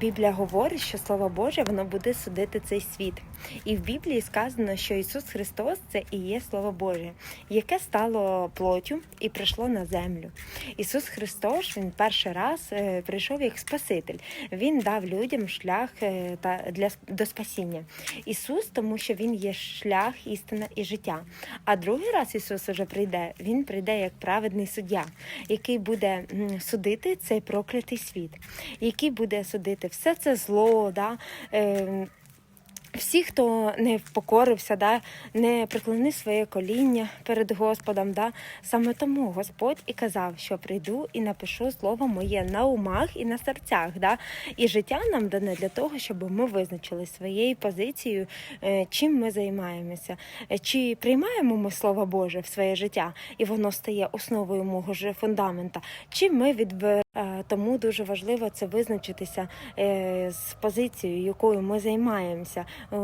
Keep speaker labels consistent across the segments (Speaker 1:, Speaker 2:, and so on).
Speaker 1: Біблія говорить, що Слово Боже воно буде судити цей світ. І в Біблії сказано, що Ісус Христос це і є Слово Боже, яке стало плоттю і прийшло на землю. Ісус Христос Він перший раз е, прийшов як Спаситель. Він дав людям шлях е, для до спасіння. Ісус, тому що Він є шлях, істина і життя. А другий раз Ісус уже прийде. Він прийде як праведний суддя, який буде судити цей проклятий світ, який буде судити все це зло. Да? Е, всі, хто не впокорився, да, не приклонив своє коління перед Господом, да, саме тому Господь і казав, що прийду і напишу слово моє на умах і на серцях. Да, і життя нам дане для того, щоб ми визначили своєю позицією, е, чим ми займаємося, Е, чи приймаємо ми Слово Боже в своє життя, і воно стає основою мого фундамента, чи ми відбираємо. Тому дуже важливо це визначитися е, з позицією, якою ми займаємося, е,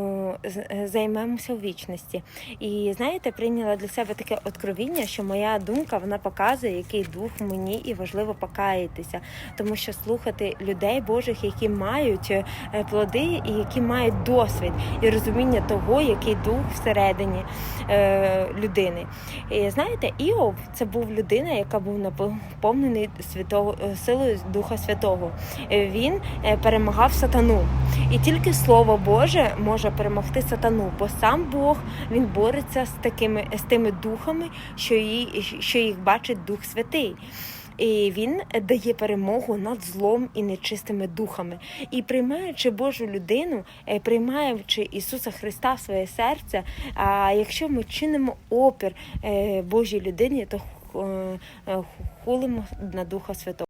Speaker 1: е, займемося у вічності. І знаєте, прийняла для себе таке откровіння, що моя думка вона показує, який дух мені, і важливо покаятися, тому що слухати людей Божих, які мають е, плоди і які мають досвід і розуміння того, який дух всередині е, людини. І знаєте, Іов це був людина, яка був наповнений святого е, силою Духа Святого. Е, Він е, перемагав сатану. І тільки Слово Боже може перемогти сатану, бо сам Бог він бореться з такими з тими духами, що її, що їх бачить Дух Святий. І він дає перемогу над злом і нечистими духами. І приймаючи Божу людину, е, приймаючи Ісуса Христа в своє серце. А якщо ми чинимо опір Божій людині, то хулимо на Духа Святого.